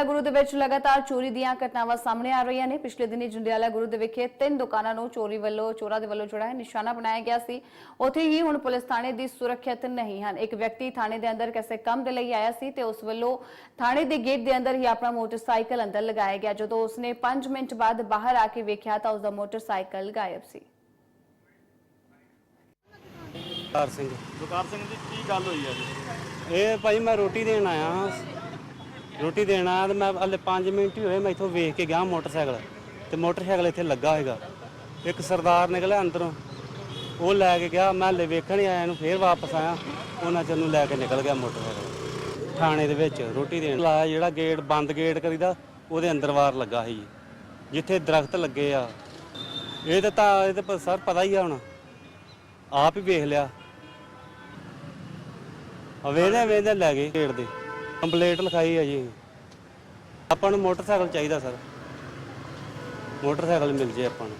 ਜੰਡਿਆਲਾ ਗੁਰੂ ਦੇ ਵਿੱਚ ਲਗਾਤਾਰ ਚੋਰੀ ਦੀਆਂ ਘਟਨਾਵਾਂ ਸਾਹਮਣੇ ਆ ਰਹੀਆਂ ਨੇ। ਪਿਛਲੇ ਦਿਨੀ ਜੰਡਿਆਲਾ ਗੁਰੂ ਦੇ ਵਿਖੇ ਤਿੰਨ ਦੁਕਾਨਾਂ ਨੂੰ ਚੋਰੀ ਵੱਲੋਂ ਚੋਰਾਂ ਦੇ ਵੱਲੋਂ ਜਿਹੜਾ ਹੈ ਨਿਸ਼ਾਨਾ ਬਣਾਇਆ ਗਿਆ ਸੀ। ਉੱਥੇ ਹੀ ਹੁਣ ਪੁਲਿਸ ਥਾਣੇ ਦੀ ਸੁਰੱਖਿਅਤ ਨਹੀਂ ਹਨ। ਇੱਕ ਵਿਅਕਤੀ ਥਾਣੇ ਦੇ ਅੰਦਰ ਕਿਸੇ ਕੰਮ ਦੇ ਲਈ ਆਇਆ ਸੀ ਤੇ ਉਸ ਵੱਲੋਂ ਥਾਣੇ ਦੇ ਗੇਟ ਦੇ ਅੰਦਰ ਹੀ ਆਪਣਾ ਮੋਟਰਸਾਈਕਲ ਅੰਦਰ ਲਗਾਇਆ ਗਿਆ। ਜਦੋਂ ਉਸਨੇ 5 ਮਿੰਟ ਬਾਅਦ ਬਾਹਰ ਆ ਕੇ ਵੇਖਿਆ ਤਾਂ ਉਸਦਾ ਮੋਟਰਸਾਈਕਲ ਗਾਇਬ ਸੀ। ਸਿੰਘ। ਦੁਕਾਰ ਸਿੰਘ ਜੀ ਕੀ ਗੱਲ ਹੋਈ ਹੈ ਜੀ? ਇਹ ਭਾਈ ਮੈਂ ਰੋਟੀ ਦੇਣ ਆਇਆ। ਹਾਂ ਰੋਟੀ ਦੇਣ ਆਇਆ ਤੇ ਮੈਂ ਹਲੇ 5 ਮਿੰਟ ਹੀ ਹੋਏ, ਮੈਂ ਇੱਥੋਂ ਵੇਖ ਕੇ ਗਿਆ ਮੋਟਰਸਾਈਕਲ। ਤੇ ਮੋਟਰਸਾਈਕਲ ਇੱਥੇ ਲੱਗਾ ਹੈਗਾ ਇੱਕ ਸਰਦਾਰ ਨਿਕਲਿਆ ਅੰਦਰੋਂ। ਉਹ ਲੈ ਕੇ ਗਿਆ, ਮੈਂ ਹਲੇ ਵੇਖਣ ਹੀ ਆਇਆ ਇਹਨੂੰ, ਫੇਰ ਵਾਪਸ ਆਇਆ। ਉਹਨਾਂ ਚ ਨੂੰ ਲੈ ਕੇ ਨਿਕਲ ਗਿਆ ਮੋਟਰਸਾਈਕਲ। ਥਾਣੇ ਦੇ ਵਿੱਚ ਰੋਟੀ ਦੇਣ। ਲਾਇਆ ਜਿਹੜਾ ਗੇਟ ਬੰਦ ਗੇਟ ਕਰੀਦਾ, ਉਹਦੇ ਅੰਦਰ ਵਾਰ ਲੱਗਾ ਸੀ। ਜਿੱਥੇ ਦਰਖਤ ਲੱਗੇ ਆ। ਇਹ ਤਾਂ ਤਾਂ, ਇਹ ਤਾਂ ਸਰ ਪਤਾ ਹੀ ਆ ਹੁਣ। ਆਪ ਹੀ ਵੇਖ ਲਿਆ। ਆ ਵੇਲੇ ਲੈ ਗਏ ਗੇਟ ਦੇ। ਕੰਪਲੇਂਟ ਲਿਖਾਈ ਹੈ ਜੀ। ਆਪਾਂ ਨੂੰ ਮੋਟਰਸਾਈਕਲ ਚਾਹੀਦਾ ਸਰ। ਮੋਟਰਸਾਈਕਲ ਮਿਲ ਜੇ ਆਪਾਂ ਨੂੰ।